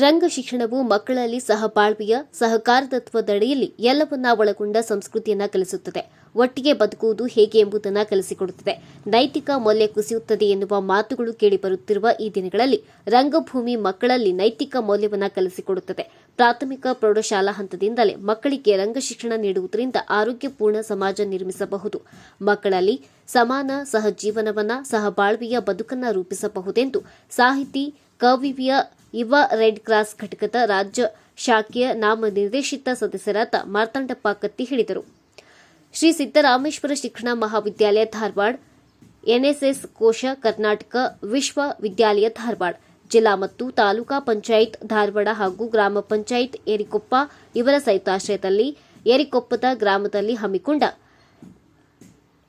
ರಂಗ ಶಿಕ್ಷಣವು ಮಕ್ಕಳಲ್ಲಿ ಸಹಬಾಳ್ವೆಯ, ಸಹಕಾರತತ್ವದಡಿಯಲ್ಲಿ ಎಲ್ಲವನ್ನ ಒಳಗೊಂಡ ಸಂಸ್ಕೃತಿಯನ್ನ ಕಲಿಸುತ್ತದೆ. ಒಟ್ಟಿಗೆ ಬದುಕುವುದು ಹೇಗೆ ಎಂಬುದನ್ನು ಕಲಿಸಿಕೊಡುತ್ತದೆ. ನೈತಿಕ ಮೌಲ್ಯ ಕುಸಿಯುತ್ತದೆ ಎನ್ನುವ ಮಾತುಗಳು ಕೇಳಿಬರುತ್ತಿರುವ ಈ ದಿನಗಳಲ್ಲಿ ರಂಗಭೂಮಿ ಮಕ್ಕಳಲ್ಲಿ ನೈತಿಕ ಮೌಲ್ಯವನ್ನು ಕಲಿಸಿಕೊಡುತ್ತದೆ. ಪ್ರಾಥಮಿಕ ಪ್ರೌಢಶಾಲಾ ಹಂತದಿಂದಲೇ ಮಕ್ಕಳಿಗೆ ರಂಗ ಶಿಕ್ಷಣ ನೀಡುವುದರಿಂದ ಆರೋಗ್ಯಪೂರ್ಣ ಸಮಾಜ ನಿರ್ಮಿಸಬಹುದು. ಮಕ್ಕಳಲ್ಲಿ ಸಮಾನ ಸಹಜೀವನವನ್ನ, ಸಹಬಾಳ್ವೆಯ ಬದುಕನ್ನ ರೂಪಿಸಬಹುದೆಂದು ಸಾಹಿತಿ, ಕವಿವಿಯ ಯುವ ರೆಡ್ ಕ್ರಾಸ್ ಘಟಕದ ರಾಜ್ಯ ಶಾಖೆಯ ನಾಮನಿರ್ದೇಶಿತ ಸದಸ್ಯರಾದ ಮಾರ್ತಾಂಡಪ್ಪ ಕತ್ತಿ ಹೇಳಿದರು. ಶ್ರೀ ಸಿದ್ದರಾಮೇಶ್ವರ ಶಿಕ್ಷಣ ಮಹಾವಿದ್ಯಾಲಯ ಧಾರವಾಡ, ಎನ್ಎಸ್ಎಸ್ ಕೋಶ ಕರ್ನಾಟಕ ವಿಶ್ವವಿದ್ಯಾಲಯ ಧಾರವಾಡ, ಜಿಲ್ಲಾ ಮತ್ತು ತಾಲೂಕಾ ಪಂಚಾಯತ್ ಧಾರವಾಡ ಹಾಗೂ ಗ್ರಾಮ ಪಂಚಾಯತ್ ಏರಿಕೊಪ್ಪ ಇವರ ಸಂಯುಕ್ತಾಶ್ರಯದಲ್ಲಿ ಏರಿಕೊಪ್ಪದ ಗ್ರಾಮದಲ್ಲಿ ಹಮ್ಮಿಕೊಂಡ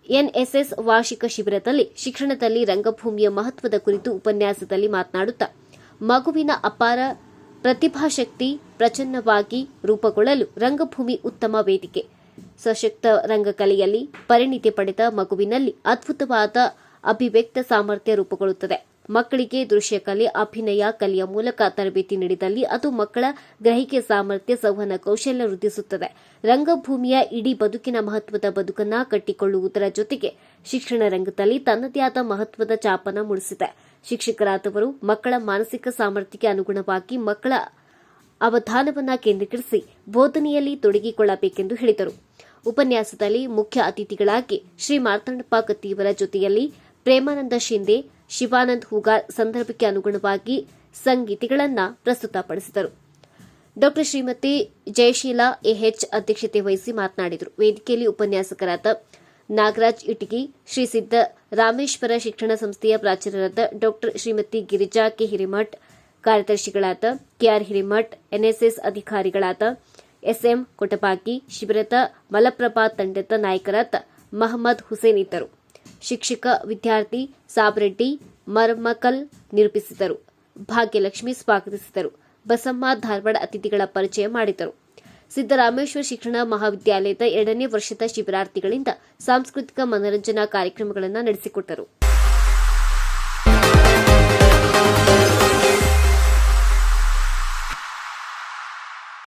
ಎನ್ಎಸ್ಎಸ್ ವಾರ್ಷಿಕ ಶಿಬಿರದಲ್ಲಿ ಶಿಕ್ಷಣದಲ್ಲಿ ರಂಗಭೂಮಿಯ ಮಹತ್ವದ ಕುರಿತು ಉಪನ್ಯಾಸದಲ್ಲಿ ಮಾತನಾಡುತ್ತಾ ಮಗುವಿನ ಅಪಾರ ಪ್ರತಿಭಾಶಕ್ತಿ ಪ್ರಚನ್ನವಾಗಿ ರೂಪುಗೊಳ್ಳಲು ರಂಗಭೂಮಿ ಉತ್ತಮ ವೇದಿಕೆ. ಸಶಕ್ತ ರಂಗಕಲೆಯಲ್ಲಿ ಪರಿಣಿತಿ ಪಡೆದ ಮಗುವಿನಲ್ಲಿ ಅದ್ಭುತವಾದ ಅಭಿವ್ಯಕ್ತ ಸಾಮರ್ಥ್ಯ ರೂಪುಗೊಳ್ಳುತ್ತದೆ. ಮಕ್ಕಳಿಗೆ ದೃಶ್ಯಕಲೆ ಅಭಿನಯ ಕಲೆಯ ಮೂಲಕ ತರಬೇತಿ ನೀಡಿದಲ್ಲಿ ಅದು ಮಕ್ಕಳ ಗ್ರಹಿಕೆ ಸಾಮರ್ಥ್ಯ, ಸಂವಹನ ಕೌಶಲ್ಯ ವೃದ್ಧಿಸುತ್ತದೆ. ರಂಗಭೂಮಿಯ ಇಡೀ ಬದುಕಿನ ಮಹತ್ವದ ಬದುಕನ್ನ ಕಟ್ಟಿಕೊಳ್ಳುವುದರ ಜೊತೆಗೆ ಶಿಕ್ಷಣ ರಂಗದಲ್ಲಿ ತನ್ನದೇ ಆದ ಮಹತ್ವದ ಚಾಪನ ಮೂಡಿಸಿದೆ. ಶಿಕ್ಷಕರಾದವರು ಮಕ್ಕಳ ಮಾನಸಿಕ ಸಾಮರ್ಥ್ಯಕ್ಕೆ ಅನುಗುಣವಾಗಿ ಮಕ್ಕಳ ಅವಧಾನವನ್ನ ಕೇಂದ್ರೀಕರಿಸಿ ಬೋಧನೆಯಲ್ಲಿ ತೊಡಗಿಕೊಳ್ಳಬೇಕೆಂದು ಹೇಳಿದರು. ಉಪನ್ಯಾಸದಲ್ಲಿ ಮುಖ್ಯ ಅತಿಥಿಗಳಾಗಿ ಶ್ರೀ ಮಾರ್ತಾಂಡಪ್ಪ ಕತ್ತಿಯವರ ಜೊತೆಯಲ್ಲಿ ಪ್ರೇಮಾನಂದ ಶಿಂದೆ, ಶಿವಾನಂದ್ ಹೂಗಾರ್ ಸಂದರ್ಭಕ್ಕೆ ಅನುಗುಣವಾಗಿ ಸಂಗೀತಗಳನ್ನು ಪ್ರಸ್ತುತಪಡಿಸಿದರು. Doctor Shrimati Jayasheela A H ಅಧ್ಯಕ್ಷತೆ ವಹಿಸಿ ಮಾತನಾಡಿದರು. ವೇದಿಕೆಯಲ್ಲಿ ಉಪನ್ಯಾಸಕರಾದ ನಾಗರಾಜ್ ಇಟಗಿ, ಶ್ರೀ ಸಿದ್ದ ರಾಮೇಶ್ವರ ಶಿಕ್ಷಣ ಸಂಸ್ಥೆಯ ಪ್ರಾಚಾರ್ಯರಾದ ಡಾಕ್ಟರ್ ಶ್ರೀಮತಿ ಗಿರಿಜಾ ಕೆ. ಹಿರೇಮಠ್, ಕಾರ್ಯದರ್ಶಿಗಳಾದ ಕೆಆರ್ ಹಿರೇಮಠ್ ಎನ್ಎಸ್ಎಸ್ ಅಧಿಕಾರಿಗಳಾದ ಎಸ್ಎಂ ಕೊಟಪಾಕಿ, ಶಿಬಿರದ ಮಲಪ್ರಭಾ ತಂಡದ ನಾಯಕರಾದ ಮಹಮ್ಮದ್ ಹುಸೇನ್ ಇದ್ದರು. ಶಿಕ್ಷಕ ವಿದ್ಯಾರ್ಥಿ ಸಾಬ್ರೆಡ್ಡಿ ಮರ್ಮಕಲ್ ನಿರೂಪಿಸಿದರು. ಭಾಗ್ಯಲಕ್ಷ್ಮಿ ಸ್ವಾಗತಿಸಿದರು. ಬಸಮ್ಮ ಧಾರವಾಡ ಅತಿಥಿಗಳ ಪರಿಚಯ ಮಾಡಿದರು. ಸಿದ್ದರಾಮೇಶ್ವರ ಶಿಕ್ಷಣ ಮಹಾವಿದ್ಯಾಲಯದ ಎರಡನೇ ವರ್ಷದ ಶಿಬಿರಾರ್ಥಿಗಳಿಂದ ಸಾಂಸ್ಕೃತಿಕ ಮನರಂಜನಾ ಕಾರ್ಯಕ್ರಮಗಳನ್ನು ನಡೆಸಿಕೊಟ್ಟರು.